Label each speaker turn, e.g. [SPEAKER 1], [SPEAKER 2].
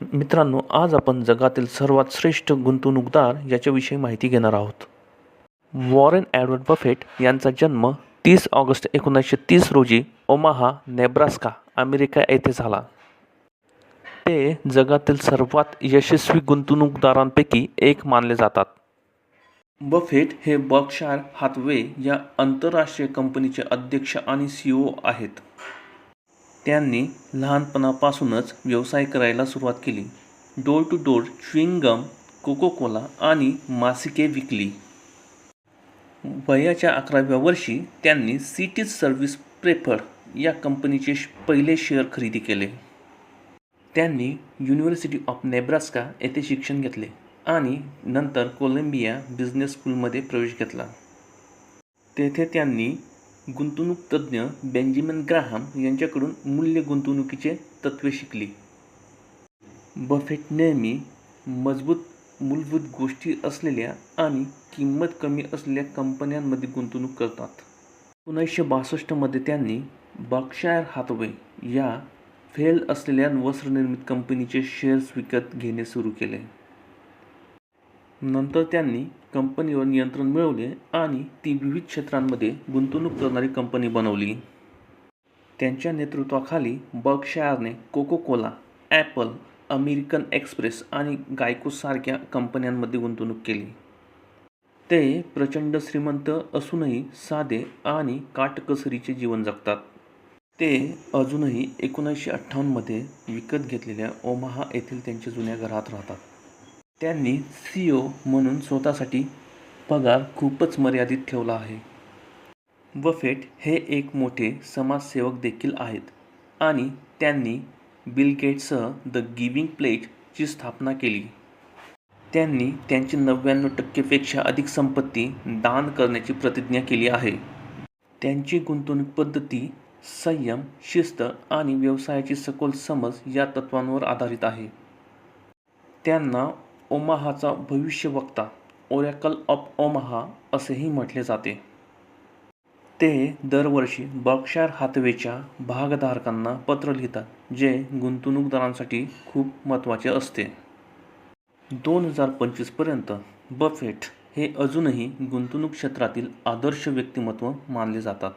[SPEAKER 1] मित्रांनो आज आपण जगातील सर्वात श्रेष्ठ गुंतवणूकदार याच्याविषयी माहिती घेणार आहोत. वॉरेन ॲडवर्ड बफेट यांचा जन्म तीस ऑगस्ट एकोणीसशे तीस रोजी ओमाहा नेब्रास्का अमेरिका येथे झाला. ते जगातील सर्वात यशस्वी गुंतवणूकदारांपैकी एक मानले जातात. बफेट हे बर्कशायर हातवे या आंतरराष्ट्रीय कंपनीचे अध्यक्ष आणि सी ओ आहेत. त्यांनी लहानपणापासूनच व्यवसाय करायला सुरुवात केली. Door to door chewing gum Coca आणि मासिके विकली. वयाच्या अकराव्या वर्षी त्यांनी सिटीज सर्व्हिस प्रेफर्ड या कंपनीचे पहिले शेअर खरेदी केले. त्यांनी युनिव्हर्सिटी ऑफ नेब्रास्का येथे शिक्षण घेतले आणि नंतर कोलंबिया बिझनेस स्कूलमध्ये प्रवेश घेतला. तेथे त्यांनी गुंतवणूक तज्ज्ञ बेंजामिन ग्राहम यांच्याकडून मूल्य गुंतवणुकीचे तत्त्वे शिकली. बफेट नेहमी मजबूत मूलभूत गोष्टी असलेल्या आणि किंमत कमी असलेल्या कंपन्यांमध्ये गुंतवणूक करतात. एकोणीसशे बासष्टमध्ये त्यांनी बर्कशायर हातवे या फेल असलेल्या वस्त्रनिर्मित कंपनीचे शेअर्स विकत घेणे सुरू केले. नंतर त्यांनी कंपनीवर नियंत्रण मिळवले आणि ती विविध क्षेत्रांमध्ये गुंतवणूक करणारी कंपनी बनवली. त्यांच्या नेतृत्वाखाली बर्कशायरने Coca Cola Apple American Express आणि गायकोसारख्या कंपन्यांमध्ये गुंतवणूक केली. ते प्रचंड श्रीमंत असूनही साधे आणि काटकसरीचे जीवन जगतात. ते अजूनही एकोणीसशे अठ्ठावन्नमध्ये विकत घेतलेल्या ओमाहा येथील त्यांच्या जुन्या घरात राहतात. त्यांनी सी ओ म्हणून स्वतःसाठी पगार खूपच मर्यादित ठेवला आहे. बफेट हे एक मोठे समाजसेवक देखील आहेत आणि त्यांनी बिल गेट्ससह द गिविंग प्लेटची स्थापना केली. त्यांनी त्यांची नव्याण्णव टक्केपेक्षा अधिक संपत्ती दान करण्याची प्रतिज्ञा केली आहे. त्यांची गुंतवणूक पद्धती संयम शिस्त आणि व्यवसायाची सखोल समज या तत्वांवर आधारित आहे. त्यांना ओमाहाचा भविष्यवक्ता ओरॅकल ऑफ ओमाहा असेही म्हटले जाते. ते दरवर्षी बर्कशायर हातवेच्या भागधारकांना पत्र लिहितात जे गुंतवणूकदारांसाठी खूप महत्त्वाचे असते. दोन हजार पंचवीसपर्यंत बफेट हे अजूनही गुंतवणूक क्षेत्रातील आदर्श व्यक्तिमत्व मानले जातात.